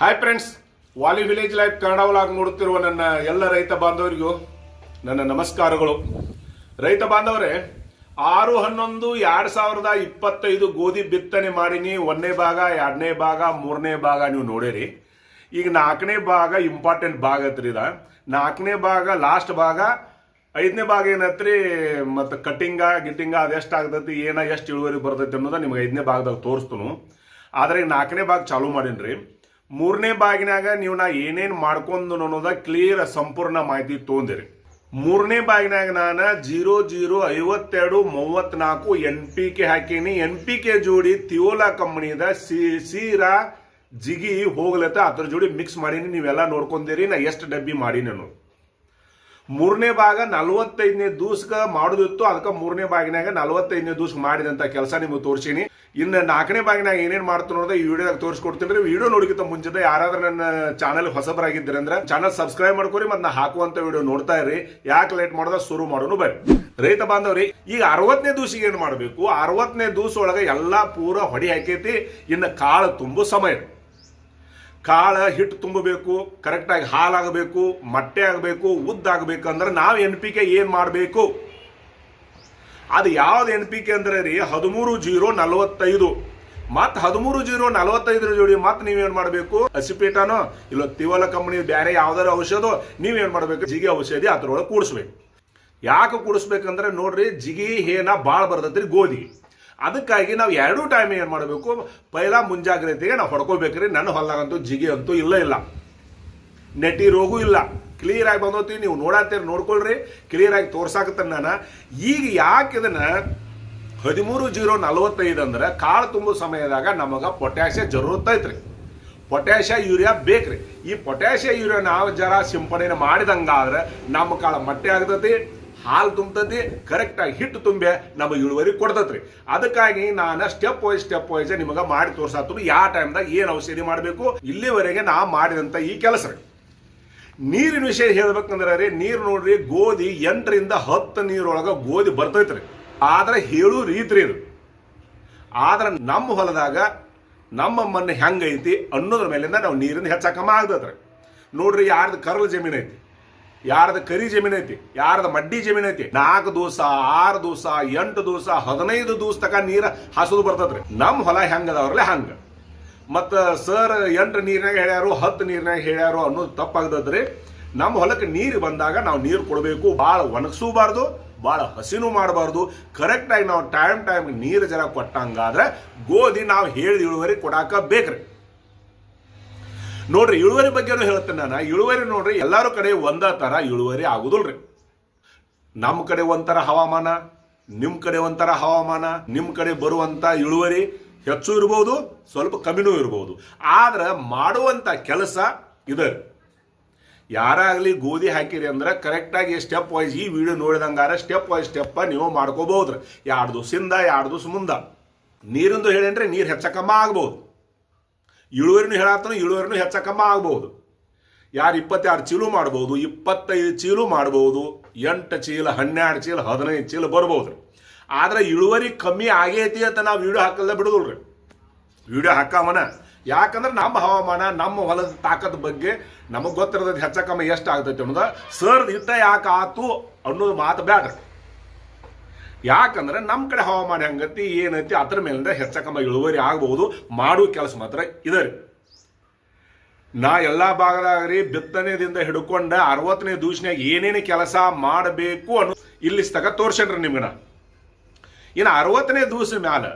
Hi friends Vali village life Kannada vlog ನೋಡುತ್ತಿರುವ ನನ್ನ ಎಲ್ಲ ರೈತ ಬಾಂಧವರಿಗೂ ನನ್ನ ನಮಸ್ಕಾರಗಳು. ರೈತ ಬಾಂಧವರೇ, ಆರು ಹನ್ನೊಂದು ಎರಡ್ ಸಾವಿರದ ಇಪ್ಪತ್ತೈದು ಗೋಧಿ ಬಿತ್ತನೆ ಮಾಡೀನಿ. ಒಂದನೇ ಭಾಗ, ಎರಡನೇ ಭಾಗ, ಮೂರನೇ ಭಾಗ ನೀವು ನೋಡಿರಿ. ಈಗ ನಾಲ್ಕನೇ ಭಾಗ ಇಂಪಾರ್ಟೆಂಟ್ ಭಾಗ ಐತ್ರಿ ಇದ. ನಾಲ್ಕನೇ ಭಾಗ ಲಾಸ್ಟ್ ಭಾಗ, ಐದನೇ ಭಾಗ ಏನತ್ರಿ? ಮತ್ತು ಕಟ್ಟಿಂಗ ಗಿಟ್ಟಿಂಗ ಅದೆಷ್ಟು ಆಗ್ತೈತಿ, ಏನ ಎಷ್ಟು ಇಳುವರಿ ಬರ್ತೈತಿ ಅನ್ನೋದು ನಿಮ್ಗೆ ಐದನೇ ಭಾಗದಾಗ ತೋರಿಸ್ತನು. ಆದ್ರೆ ಈಗ ನಾಲ್ಕನೇ ಭಾಗ ಚಾಲೂ ಮಾಡೀನ್ರಿ. ಮೂರನೇ ಬಾಗಿನಾಗ ನೀವು ನಾ ಏನೇನು ಮಾಡ್ಕೊಂಡು ಅನ್ನೋದ ಕ್ಲಿಯರ್ ಸಂಪೂರ್ಣ ಮಾಹಿತಿ ತೊಗೊಂಡಿರಿ. ಮೂರನೇ ಬಾಗಿನಾಗ ನಾನು ಜೀರೋ ಜೀರೋ ಐವತ್ತೆರಡು ಮೂವತ್ನಾಲ್ಕು ಎನ್ ಪಿ ಕೆ ಹಾಕೀನಿ. ಎನ್ ಪಿ ಕೆ ಜೋಡಿ ತಿಯೋಲಾ ಕಂಪನಿದ ಸಿ, ಸೀರಾ, ಜಿಗಿ ಹೋಗ್ಲತ್ತ, ಅದ್ರ ಜೋಡಿ ಮಿಕ್ಸ್ ಮಾಡೀನಿ. ನೀವೆಲ್ಲ ನೋಡ್ಕೊಂಡಿರಿ, ನಾ ಎಷ್ಟು ಡಬ್ಬಿ ಮಾಡೀನಿ ಅನ್ನೋದು. ಮೂರನೇ ಭಾಗ ನಲವತ್ತೈದನೇ ದಿವಸಕ್ಕ ಮಾಡೋದಿತ್ತು. ಅದಕ್ಕೆ ಮೂರನೇ ಭಾಗಿನಾಗ ನಲವತ್ತೈದನೇ ದಿವಸ ಮಾಡಿದಂತ ಕೆಲಸ ನಿಮಗೆ ತೋರಿಸೀನಿ. ಇನ್ನು ನಾಲ್ಕನೇ ಬಾಗಿನಾಗ ಏನೇನು ಅನ್ನೋದು ಈ ವಿಡಿಯೋದಾಗ ತೋರಿಸ್ಕೊಡ್ತೀನಿ ವಿಡಿಯೋ ನೋಡಿಕಿಂತ ಮುಂಚೆ ಯಾರಾದ್ರೂ ನನ್ನ ಚಾನಲ್ ಹೊಸಬರಾಗಿದ್ದೀರಿ ಅಂದ್ರೆ ಚಾನಲ್ ಸಬ್ಸ್ಕ್ರೈಬ್ ಮಾಡ್ಕೊರಿ ಮತ್ತೆ ನಾ ಹಾಕುವಂತ ವಿಡಿಯೋ ನೋಡ್ತಾ ಇರಿ ಯಾಕೆ ಲೇಟ್ ಮಾಡೋದ ಶುರು ಮಾಡೋನು ಬರ್ರಿ. ರೈತ ಬಾಂಧವ್ರಿ, ಈಗ ಅರವತ್ತನೇ ದಿವ್ಸಿಗೆ ಏನು ಮಾಡಬೇಕು? ಅರವತ್ತನೇ ದಿವ್ಸ ಒಳಗೆ ಎಲ್ಲಾ ಪೂರ ಹೊಡಿ ಹಾಕೈತಿ. ಇನ್ನು ಕಾಳು ತುಂಬ ಸಮಯ. ಕಾಳ ಹಿಟ್ಟು ತುಂಬಬೇಕು ಕರೆಕ್ಟಾಗಿ ಹಾಲಾಗಬೇಕು, ಮೊಟ್ಟೆ ಆಗಬೇಕು ಉದ್ದಾಗಬೇಕು ಅಂದ್ರೆ ನಾವು ಎನ್ ಪಿ ಕೆ ಏನು ಮಾಡಬೇಕು? ಅದು ಯಾವ್ದು ಎನ್ ಪಿ ಕೆ ಅಂದ್ರೆ ರೀ? ಹದಿಮೂರು ಜೀರೋ ನಲವತ್ತೈದು. ಮತ್ ಹದಿಮೂರು ಜೀರೋ ನಲವತ್ತೈದರ ಜೋಡಿ ಮತ್ತೆ ನೀವೇನ್ ಮಾಡಬೇಕು? ಹಸಿಪೀಟನೋ? ಇಲ್ಲ ತಿವಲ ಕಂಪನಿ ಬೇರೆ ಯಾವ್ದಾರ ಔಷಧ? ನೀವೇನ್ ಮಾಡಬೇಕು? ಜಿಗಿ ಔಷಧಿ ಅದ್ರೊಳಗೆ ಕೂಡಿಸ್ಬೇಕು. ಯಾಕೆ ಕೂಡಿಸ್ಬೇಕಂದ್ರೆ ನೋಡ್ರಿ, ಜಿಗಿ, ಹೇನ ಭಾಳ ಬರ್ತೈತ್ರಿ ಗೋಧಿ. ಅದಕ್ಕಾಗಿ ನಾವು ಎರಡೂ ಟೈಮ್ ಏನು ಮಾಡಬೇಕು? ಪೈಲ ಮುಂಜಾಗ್ರತೆಗೆ ನಾವು ಹೊಡ್ಕೋಬೇಕ್ರಿ. ನನ್ನ ಹೊಲ್ದಾಗಂತೂ ಜಿಗಿ ಅಂತೂ ಇಲ್ಲ ಇಲ್ಲ. ನೆಟ್ಟಿ ರೋಗೂ ಇಲ್ಲ. ಕ್ಲಿಯರ್ ಆಗಿ ಬಂದೋತಿ ನೀವು ನೋಡತ್ತೀರಿ, ನೋಡ್ಕೊಳ್ರಿ. ಕ್ಲಿಯರ್ ಆಗಿ ತೋರ್ಸಾಕತ್ತ ನಾನು. ಈಗ ಯಾಕೆ ಇದನ್ನು ಹದಿಮೂರು ಜೀರೋ ನಲವತ್ತೈದು ಅಂದ್ರೆ ಕಾಳು ತುಂಬೋ ಸಮಯದಾಗ ನಮಗೆ ಪೊಟ್ಯಾಷಿಯ ಜರೂರತ್ ಐತ್ರಿ ಪೊಟ್ಯಾಷಿಯ ಯೂರಿಯಾ ಬೇಕ್ರಿ. ಈ ಪೊಟ್ಯಾಷಿಯ ಯೂರಿಯಾ ನಾವು ಜರ ಸಿಂಪಡಣೆ ಮಾಡಿದಂಗಾದ್ರೆ ನಮ್ಮ ಕಾಳು ಮಟ್ಟೆ ಆಗ್ತೈತಿ. ಹಾಲು ತುಂಬತೈತಿ ಕರೆಕ್ಟಾಗಿ ಹಿಟ್ಟು ತುಂಬೆ ನಮಗೆ ಇಳುವರಿ ಕೊಡ್ತೈತ್ರಿ. ಅದಕ್ಕಾಗಿ ನಾನು ಸ್ಟೆಪ್ ವೈಸ್ ಸ್ಟೆಪ್ ವೈಸ್ ನಿಮಗೆ ಮಾಡಿ ತೋರ್ಸಾತು ಯಾವ ಟೈಮ್ದಾಗ ಏನು ಔಷಧಿ ಮಾಡಬೇಕು, ಇಲ್ಲಿವರೆಗೆ ನಾ ಮಾಡಿದಂಥ ಈ ಕೆಲಸ ನೀರಿನ ವಿಷಯ ಹೇಳ್ಬೇಕಂದ್ರೆ ರೀ, ನೀರು ನೋಡ್ರಿ, ಗೋಧಿ ಎಂಟರಿಂದ ಹತ್ತು ನೀರೊಳಗೆ ಗೋಧಿ ಬರ್ತೈತ್ರಿ. ಆದ್ರೆ ಹೇಳು ರೀತಿ ಇದು. ಆದ್ರೆ ನಮ್ಮ ಹೊಲದಾಗ ನಮ್ಮ ಮಣ್ಣು ಹೆಂಗೈತಿ ಅನ್ನೋದ್ರ ಮೇಲಿಂದ ನಾವು ನೀರಿಂದ ಹೆಚ್ಚಾಕಮ್ಮ ಆಗ್ತದ್ರಿ ನೋಡ್ರಿ ಯಾರ್ದು ಕರಲ್ ಜಮೀನ್ ಐತಿ ಯಾರ್ದ ಕರಿ ಜಮೀನ್ ಐತಿ, ಯಾರದ ಮಡ್ಡಿ ಜಮೀನ್ ಐತಿ, ನಾಲ್ಕು ದಿವಸ, ಆರು ದಿವಸ, ಎಂಟು ದಿವಸ, ಹದಿನೈದು ದಿವಸ ತಕ ನೀರ ಹಸುದು ಬರ್ತದ್ರಿ. ನಮ್ಮ ಹೊಲ ಹೆಂಗದವ್ರಲ್ಲ ಹಂಗ. ಮತ್ತು ಸರ್ ಎಂಟು ನೀರಿನಾಗ ಹೇಳ್ಯಾರು, ಹತ್ತು ನೀರಿನಾಗ ಹೇಳ್ಯಾರು ಅನ್ನೋದು ತಪ್ಪಾಗದ್ರಿ ನಮ್ಮ ಹೊಲಕ್ಕೆ ನೀರು ಬಂದಾಗ ನಾವು ನೀರು ಕೊಡಬೇಕು ಭಾಳ ಒಣಗಿಸೂಬಾರ್ದು ಭಾಳ ಹಸಿನೂ ಮಾಡಬಾರ್ದು. ಕರೆಕ್ಟಾಗಿ ನಾವು ಟೈಮ್ ಟೈಮ್ ನೀರು ಜರ ಕೊಟ್ಟಂಗಾದ್ರೆ ಗೋಧಿ ನಾವು ಹೇಳಿದ ಇಳುವರಿ ಕೊಡಾಕ ಬೇಕ್ರಿ. ನೋಡ್ರಿ, ಇಳುವರಿ ಬಗ್ಗೆನೂ ಹೇಳ್ತೇನೆ ನಾನು. ಇಳುವರಿ ನೋಡ್ರಿ, ಎಲ್ಲಾರು ಕಡೆ ಒಂದ ತರ ಇಳುವರಿ ಆಗುದಿಲ್ರಿ. ನಮ್ಮ ಕಡೆ ಒಂಥರ ಹವಾಮಾನ ನಿಮ್ಮ ಕಡೆ ಒಂಥರ ಹವಾಮಾನ ನಿಮ್ಮ ಕಡೆ ಬರುವಂತ ಇಳುವರಿ ಹೆಚ್ಚು ಇರಬಹುದು ಸ್ವಲ್ಪ ಕಮ್ಮಿನೂ ಇರಬಹುದು ಆದ್ರೆ ಮಾಡುವಂತ ಕೆಲಸ ಇದೆ ಯಾರಾಗಲಿ ಗೋಧಿ ಹಾಕಿರಿ ಅಂದ್ರೆ ಕರೆಕ್ಟಾಗಿ ಸ್ಟೆಪ್ ವೈಸ್ ಈ ವಿಡಿಯೋ ನೋಡಿದಂಗಾರ ಸ್ಟೆಪ್ ವೈಸ್ ಸ್ಟೆಪ್ ನೀವು ಮಾಡ್ಕೋಬಹುದ್ರಿ ಎರಡು ದಿವಸದಿಂದ ಎರಡು ದಿವಸ ಮುಂದ ನೀರಿಂದು ಹೇಳೇನ್ರಿ, ನೀರು ಹೆಚ್ಚಕಮ್ಮ ಆಗ್ಬೋದು. ಇಳುವರಿನೂ ಹೇಳತ್ತಾನು ಇಳುವರಿನೂ ಹೆಚ್ಚಕಮ್ಮ ಆಗ್ಬೋದು ಯಾರು ಇಪ್ಪತ್ತಾರು ಚೀಲು ಮಾಡ್ಬೋದು, ಇಪ್ಪತ್ತೈದು ಚೀಲು ಮಾಡ್ಬೋದು, ಎಂಟು ಚೀಲ, ಹನ್ನೆರಡು ಚೀಲ, ಹದಿನೈದು ಚೀಲ ಬರ್ಬೋದು. ಆದ್ರೆ ಇಳುವರಿ ಕಮ್ಮಿ ಆಗೈತಿ ಅಂತ ನಾವು ವಿಡಿಯೋ ಹಾಕಲ್ಲ ಬಿಡುದಿಲ್ರಿ. ವಿಡಿಯೋ ಹಾಕಾಮನ ಯಾಕಂದ್ರೆ ನಮ್ಮ ಹವಾಮಾನ, ನಮ್ಮ ಹೊಲದ ತಾಕತ್ ಬಗ್ಗೆ ನಮಗೆ ಗೊತ್ತಿರೋದು ಹೆಚ್ಚಕಮ್ಮ ಎಷ್ಟು ಆಗ್ತೈತಿ ಅನ್ನೋದು. ಸರ್ ಇಟ್ಟ ಯಾಕೆ ಆತು ಅನ್ನೋದು ಮಾತು ಬ್ಯಾಡ್ರಿ. ಯಾಕಂದ್ರೆ ನಮ್ಮ ಕಡೆ ಹವಾಮಾನ ಹೆಂಗತಿ, ಏನೈತಿ, ಅದ್ರ ಮೇಲಿಂದ ಹೆಚ್ಚಕಮ್ಮ ಇಳುವರಿ ಆಗಬಹುದು. ಮಾಡುವ ಕೆಲಸ ಮಾತ್ರ ಇದೆ ರೀ. ನಾ ಎಲ್ಲಾ ಭಾಗದಾಗ ರೀ ಬಿತ್ತನೆದಿಂದ ಹಿಡ್ಕೊಂಡ ಅರವತ್ತನೇ ದಿವಸನ್ಯಾಗ ಏನೇನು ಕೆಲಸ ಮಾಡಬೇಕು ಅನ್ನೋ ಇಲ್ಲಿ ತಗ ತೋರ್ಸೇನ್ರಿ ನಿಮ್ಗೆ ನಾ ಇನ್ನು ಅರವತ್ತನೇ ದಿವಸ ಮ್ಯಾಲ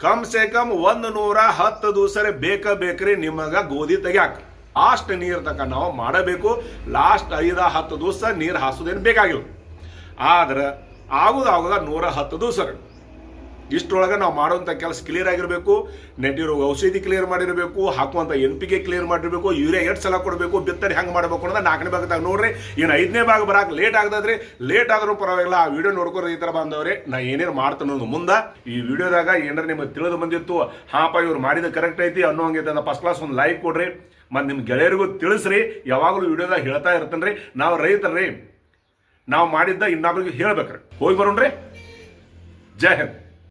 ಕಮ್ ಸೆ ಕಮ್ ಒಂದು ನೂರ ಹತ್ತು ದೂಸರೆ ಬೇಕ ಬೇಕ್ರಿ ನಿಮಗೆ ಗೋಧಿ ತೆಗ್ಯಾಕ. ಲಾಸ್ಟ್ ನೀರು ತಕ ನಾವು ಮಾಡಬೇಕು. ಲಾಸ್ಟ್ ಐದ ಹತ್ತು ದಿವಸ ನೀರು ಹಾಸೋದೇನು ಬೇಕಾಗಿಲ್ಲ. ಆದ್ರೆ ಆಗುದ ಆಗೋದ ನೂರ ಹತ್ತು ದಿವಸ ರೀ ಇಷ್ಟರೊಳಗೆ ನಾವು ಮಾಡುವಂಥ ಕೆಲಸ ಕ್ಲಿಯರ್ ಆಗಿರಬೇಕು ನೆಟ್ಟಿರೋ ಔಷಧಿ ಕ್ಲಿಯರ್ ಮಾಡಿರಬೇಕು ಹಾಕುವಂಥ ಎನ್ ಪಿ ಕೆ ಕ್ಲಿಯರ್ ಮಾಡಿರಬೇಕು, ಯೂರಿಯಾ ಎರಡು ಸಲ ಕೊಡಬೇಕು, ಬಿತ್ತನೆ ಹೆಂಗೆ ಮಾಡಬೇಕು ಅನ್ನೋದು ನಾಲ್ಕನೇ ಭಾಗದಾಗ ನೋಡ್ರಿ. ಏನು ಐದನೇ ಭಾಗ ಬರಕ್ಕೆ ಲೇಟ್ ಆಗದಾದ್ರೆ ಲೇಟ್ ಆದರೂ ಪರವಾಗಿಲ್ಲ, ಆ ವಿಡಿಯೋ ನೋಡ್ಕೊಂಡು ಈ ಥರ ಬಂದವ್ರೆ, ನಾ ಏನೇನು ಮಾಡ್ತಾನೆ ಅನ್ನೋದು ಮುಂದೆ ಈ ವಿಡಿಯೋದಾಗ ಏನಾರು ನಿಮಗೆ ತಿಳಿದು ಬಂದಿತ್ತು. ಹಾಪ, ಇವ್ರು ಮಾಡಿದ ಕರೆಕ್ಟ್ ಐತಿ ಅನ್ನೋ ಹಂಗೆ ಫಸ್ಟ್ ಕ್ಲಾಸ್ ಒಂದು ಲೈಕ್ ಕೊಡ್ರಿ. ಮತ್ತು ನಿಮ್ಮ ಗೆಳೆಯರಿಗೂ ತಿಳಿಸ್ರಿ, ಯಾವಾಗಲೂ ವಿಡಿಯೋದಾಗ ಹೇಳ್ತಾ ಇರ್ತೇನೆ ರೀ ನಾವು ರೈತರ್ರಿ ನಾವು ಮಾಡಿದ್ದ ಇನ್ನೊಬ್ರಿಗೆ ಹೇಳ್ಬೇಕ್ರಿ. ಹೋಗಿ ಬರೋಣ್ರಿ. ಜೈ ಹಿಂದ್.